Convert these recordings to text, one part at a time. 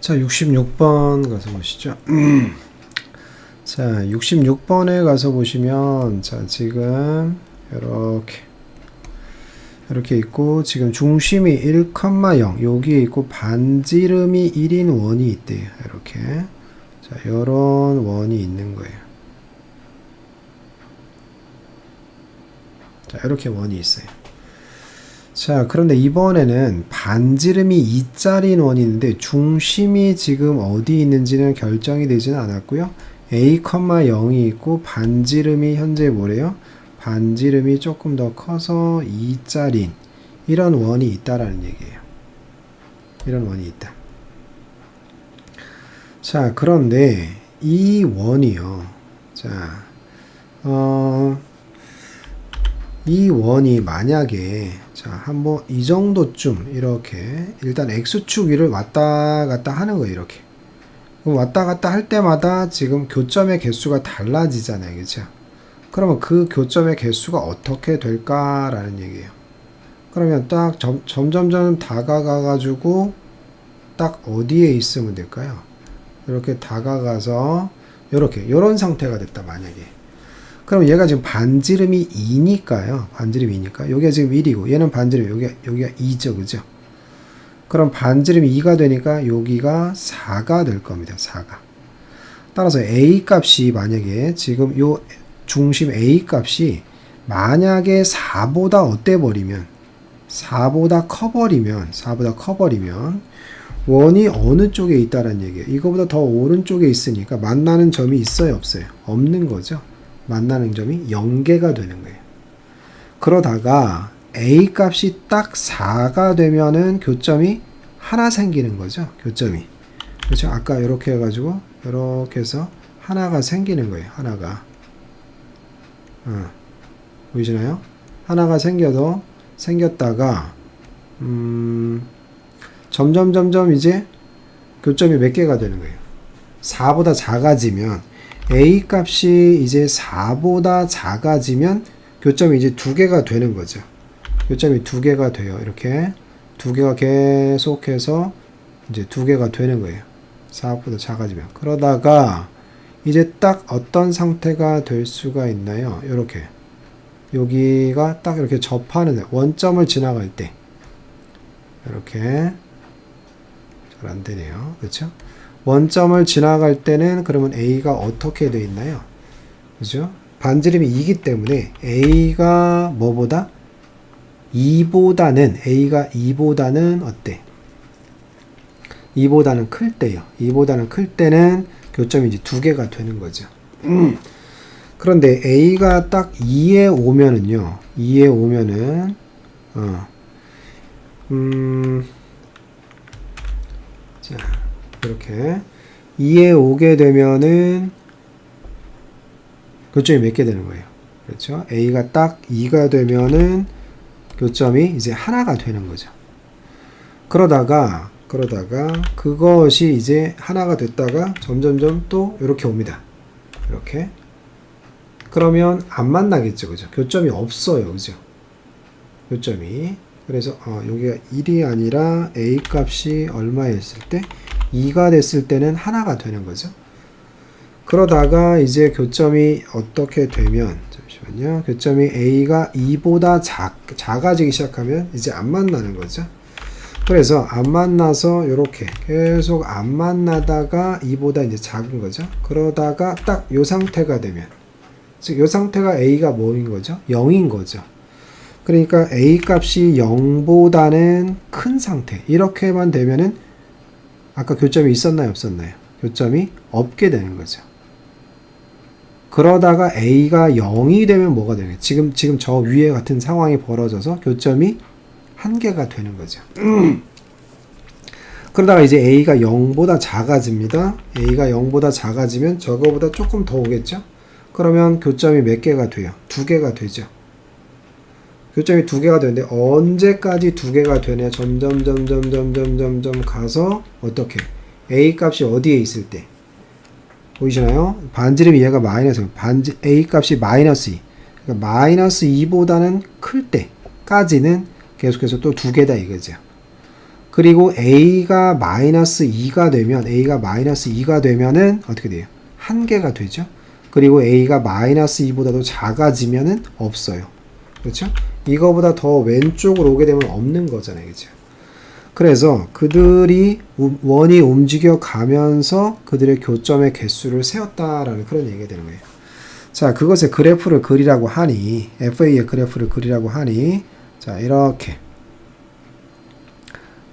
자, 66번 가서 보시죠. 자, 66번에 가서 보시면, 자, 지금, 이렇게, 이렇게 있고, 지금 중심이 1,0, 여기에 있고, 반지름이 1인 원이 있대요. 이렇게. 자, 요런 원이 있는 거예요. 자, 이렇게 원이 있어요. 자, 그런데 이번에는 반지름이 2짜리인 원이 있는데 중심이 지금 어디 있는지는 결정이 되지는 않았고요. a, 0이 있고 반지름이 현재 뭐래요? 반지름이 조금 더 커서 2짜리인 이런 원이 있다라는 얘기예요. 이런 원이 있다. 자, 그런데 이 원이요. 자, 어, 이 원이 만약에 자 한번 이 정도쯤 이렇게 일단 x축 위를 왔다 갔다 하는 거예요 이렇게. 그럼 왔다 갔다 할 때마다 지금 교점의 개수가 달라지잖아요 그렇죠 그러면 그 교점의 개수가 어떻게 될까라는 얘기예요. 그러면 딱 점, 점점점 다가가 가지고 딱 어디에 있으면 될까요? 이렇게 다가가서 이렇게 이런 상태가 됐다 만약에 그럼 얘가 지금 반지름이 2니까요. 반지름이 2니까. 여기가 지금 1이고 얘는 반지름 여기가 여기가 2죠. 그죠? 그럼 반지름이 2가 되니까 여기가 4가 될 겁니다. 4가. 따라서 A 값이 만약에 지금 요 중심 A 값이 만약에 4보다 어때 버리면 4보다 커 버리면 4보다 커 버리면 원이 어느 쪽에 있다라는 얘기예요. 이거보다 더 오른쪽에 있으니까 만나는 점이 있어요, 없어요? 없는 거죠. 만나는 점이 0개가 되는 거예요. 그러다가 A 값이 딱 4가 되면은 교점이 하나 생기는 거죠. 교점이. 그렇죠. 아까 이렇게 해가지고 이렇게 해서 하나가 생기는 거예요. 하나가. 어. 보이시나요? 하나가 생겨도 생겼다가 음, 점점 점점 이제 교점이 몇 개가 되는 거예요. 4보다 작아지면 a 값이 이제 4보다 작아지면 교점이 이제 두 개가 되는 거죠. 교점이 두 개가 돼요. 이렇게 두 개가 계속해서 이제 두 개가 되는 거예요. 4보다 작아지면. 그러다가 이제 딱 어떤 상태가 될 수가 있나요? 이렇게 여기가 딱 이렇게 접하는 원점을 지나갈 때 이렇게 잘 안 되네요. 그렇죠? 원점을 지나갈 때는 그러면 A가 어떻게 되어 있나요? 그죠? 반지름이 2기 때문에 A가 뭐보다? 2보다는 A가 2보다는 어때? 2보다는 클 때요. 2보다는 클 때는 교점이 이제 두 개가 되는 거죠. 그런데 A가 딱 2에 오면은요. 2에 오면은 어. 음. 자. 이렇게 2에 오게 되면은 교점이 몇 개 되는 거예요. 그렇죠? A가 딱 2가 되면은 교점이 이제 하나가 되는 거죠. 그러다가 그러다가 그것이 이제 하나가 됐다가 점점점 또 이렇게 옵니다. 이렇게 그러면 안 만나겠죠, 그죠? 교점이 없어요, 그죠? 교점이 그래서 어, 여기가 1이 아니라 a 값이 얼마였을 때 2가 됐을 때는 하나가 되는 거죠. 그러다가 이제 교점이 어떻게 되면 잠시만요. 교점이 a가 2보다 작, 작아지기 시작하면 이제 안 만나는 거죠. 그래서 안 만나서 이렇게 계속 안 만나다가 2보다 이제 작은 거죠. 그러다가 딱이 상태가 되면 즉이 상태가 a가 뭐인 거죠? 0인 거죠. 그러니까 a 값이 0보다는 큰 상태 이렇게만 되면은 아까 교점이 있었나요 없었나요? 교점이 없게 되는 거죠. 그러다가 a가 0이 되면 뭐가 되냐? 지금 지금 저 위에 같은 상황이 벌어져서 교점이 한 개가 되는 거죠. 그러다가 이제 a가 0보다 작아집니다. a가 0보다 작아지면 저거보다 조금 더 오겠죠? 그러면 교점이 몇 개가 돼요? 두 개가 되죠. 교점이 두 개가 되는데 언제까지 두 개가 되냐 점점 점점 점점 점점 가서 어떻게 a 값이 어디에 있을 때 보이시나요? 반지름이 얘가 마이너스 반지 a 값이 마이너스 2 그러니까 마이너스 2보다는 클 때까지는 계속해서 또 두 개다 이거죠. 그리고 a가 마이너스 2가 되면 a가 마이너스 2가 되면은 어떻게 돼요? 한 개가 되죠. 그리고 a가 마이너스 2보다도 작아지면은 없어요. 그렇죠? 이거보다 더 왼쪽으로 오게 되면 없는 거잖아요. 그렇죠? 그래서 그들이 우- 원이 움직여 가면서 그들의 교점의 개수를 세웠다라는 그런 얘기가 되는 거예요. 자, 그것의 그래프를 그리라고 하니 FA의 그래프를 그리라고 하니 자, 이렇게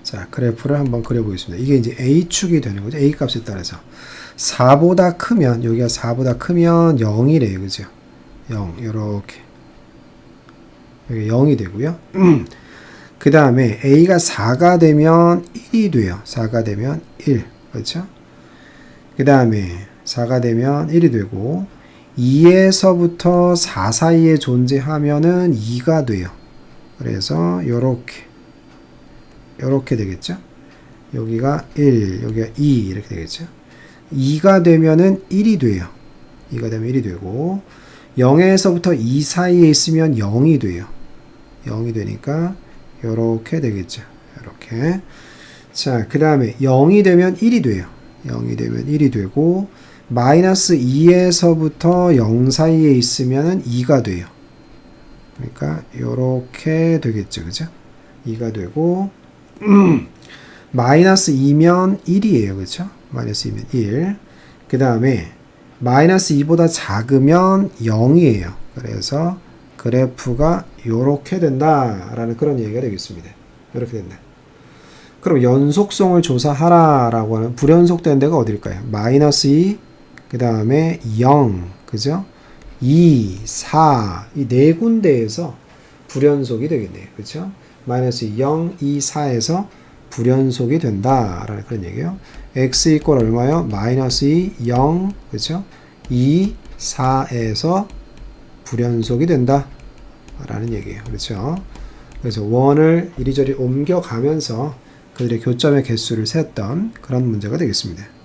자, 그래프를 한번 그려 보겠습니다. 이게 이제 A축이 되는 거죠. A 값에 따라서 4보다 크면 여기가 4보다 크면 0이래요. 그죠? 0 요렇게 여기 0이 되고요. 그 다음에 a가 4가 되면 1이 돼요. 4가 되면 1. 그렇죠? 그 다음에 4가 되면 1이 되고 2에서부터 4 사이에 존재하면은 2가 돼요. 그래서 요렇게 요렇게 되겠죠? 여기가 1, 여기가 2 이렇게 되겠죠? 2가 되면은 1이 돼요. 2가 되면 1이 되고 0에서부터 2 사이에 있으면 0이 돼요. 0이 되니까 요렇게 되겠죠. 요렇게. 자, 그 다음에 0이 되면 1이 돼요. 0이 되면 1이 되고, 마이너스 2에서부터 0 사이에 있으면 2가 돼요. 그러니까 요렇게 되겠죠. 그죠? 2가 되고, 마이너스 2면 1이에요. 그죠? 마이너스 2면 1. 그 다음에 마이너스 2보다 작으면 0이에요. 그래서 그래프가 요렇게 된다라는 그런 얘기가 되겠습니다. 이렇게 된다. 그럼 연속성을 조사하라라고 하는 불연속된 데가 어딜까요? 마이너스 2, 그 다음에 0, 그죠? 2, 4, 이 네 군데에서 불연속이 되겠네요. 그렇죠? 마이너스 0, 2, 4에서 불연속이 된다라는 그런 얘기예요. x 이꼴 얼마요? 마이너스 2, 0, 그렇죠? 2, 4에서 불연속이 된다. 라는 얘기예요. 그렇죠? 그래서 원을 이리저리 옮겨가면서 그들의 교점의 개수를 셌던 그런 문제가 되겠습니다.